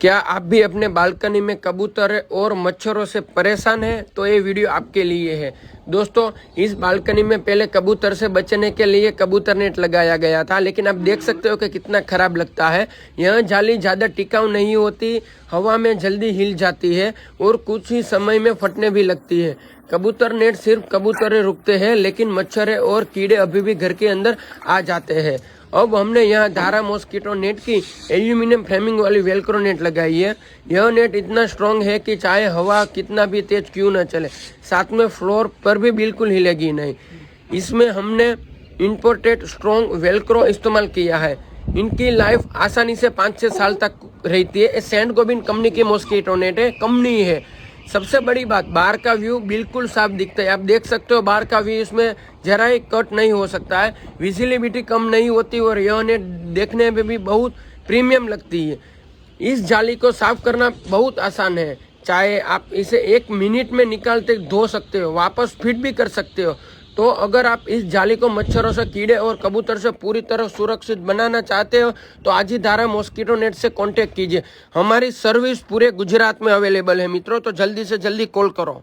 क्या आप भी अपने बालकनी में कबूतर और मच्छरों से परेशान हैं? तो ये वीडियो आपके लिए है। दोस्तों, इस बालकनी में पहले कबूतर से बचने के लिए कबूतर नेट लगाया गया था, लेकिन आप देख सकते हो कि कितना खराब लगता है। यह जाली ज़्यादा टिकाऊ नहीं होती, हवा में जल्दी हिल जाती है और कुछ ही समय में फटने भी लगती है। कबूतर नेट सिर्फ़ कबूतरें रुकते हैं, लेकिन मच्छर और कीड़े अभी भी घर के अंदर आ जाते हैं। अब हमने यहाँ धारा मॉस्किटो नेट की एल्यूमिनियम फ्रेमिंग वाली वेलक्रो नेट लगाई है। यह नेट इतना स्ट्रॉन्ग है कि चाहे हवा कितना भी तेज क्यों न चले, साथ में फ्लोर पर भी बिल्कुल हिलेगी नहीं। इसमें हमने इम्पोर्टेड स्ट्रॉन्ग वेलक्रो इस्तेमाल किया है। इनकी लाइफ आसानी से पाँच छः साल तक रहती है। सेंट गोबिन कंपनी की मॉस्किटो नेट है कंपनी है। सबसे बड़ी बात बाहर का व्यू बिल्कुल साफ़ दिखता है। आप देख सकते हो बाहर का व्यू इसमें जरा ही कट नहीं हो सकता है। विजिबिलिटी कम नहीं होती और यह नेट देखने में भी बहुत प्रीमियम लगती है। इस जाली को साफ़ करना बहुत आसान है। चाहे आप इसे एक मिनट में निकालते धो सकते हो, वापस फिट भी कर सकते हो। तो अगर आप इस जाली को मच्छरों से, कीड़े और कबूतर से पूरी तरह सुरक्षित बनाना चाहते हो तो आज ही धारा मॉस्किटो नेट से कांटेक्ट कीजिए। हमारी सर्विस पूरे गुजरात में अवेलेबल है। मित्रों तो जल्दी से जल्दी कॉल करो।